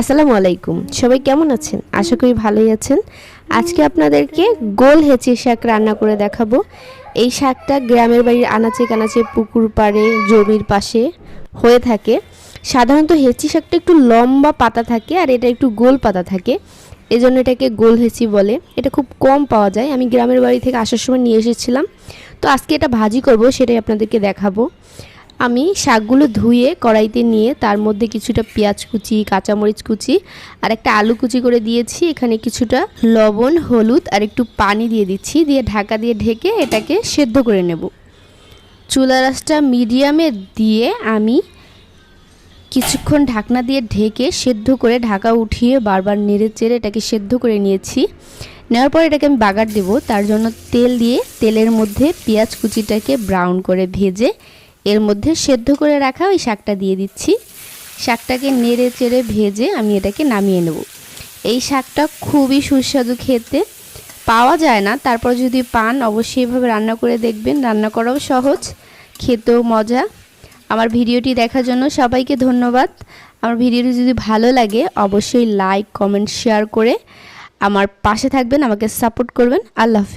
আসসালামু আলাইকুম। সবাই কেমন আছেন? আশা করি ভালোই আছেন। আজকে আপনাদেরকে গোল হেঁচি শাক রান্না করে দেখাবো। এই শাকটা গ্রামের বাড়ির আনাচে কানাচে পুকুর পাড়ে, জমির পাশে হয়ে থাকে। সাধারণত হেঁচি শাকটা একটু লম্বা পাতা থাকে আর এটা একটু গোল পাতা থাকে। এজন্য এটাকে গোল হেঁচি বলে। এটা খুব কম পাওয়া যায়। আমি গ্রামের বাড়ি থেকে আসার সময় নিয়ে এসেছিলাম। তো আজকে এটা ভাজি করব, সেটাই আপনাদেরকে দেখাবো। আমি শাকগুলো ধুয়ে কড়াইতে নিয়ে তার মধ্যে কিছুটা পেঁয়াজ কুচি, কাঁচামরিচ কুচি আর একটা আলু কুচি করে দিয়েছি। এখানে কিছুটা লবণ, হলুদ আর একটু পানি দিয়ে দিচ্ছি। দিয়ে ঢাকা দিয়ে ঢেকে এটাকে সেদ্ধ করে নেব। চুলা রাসটা মিডিয়ামে দিয়ে আমি কিছুক্ষণ ঢাকনা দিয়ে ঢেকে সেদ্ধ করে ঢাকা উঠিয়ে বারবার নেড়ে চেড়ে এটাকে সেদ্ধ করে নিয়েছি। নেওয়ার পর এটাকে আমি বাগার দেব। তার জন্য তেল দিয়ে তেলের মধ্যে পেঁয়াজ কুচিটাকে ব্রাউন করে ভেজে এর মধ্যে সেদ্ধ করে রাখা ওই শাকটা দিয়ে দিচ্ছি। শাকটাকে নেড়ে চেড়ে ভেজে আমি এটাকে নামিয়ে নেব। এই শাকটা খুবই সুস্বাদু খেতে। পাওয়া যায় না, তারপর যদি পান, অবশ্যই এভাবে রান্না করে দেখবেন। রান্না করাও সহজ, খেতেও মজা। আমার ভিডিওটি দেখার জন্য সবাইকে ধন্যবাদ। আমার ভিডিওটি যদি ভালো লাগে, অবশ্যই লাইক, কমেন্ট, শেয়ার করে আমার পাশে থাকবেন, আমাকে সাপোর্ট করবেন। আল্লাহ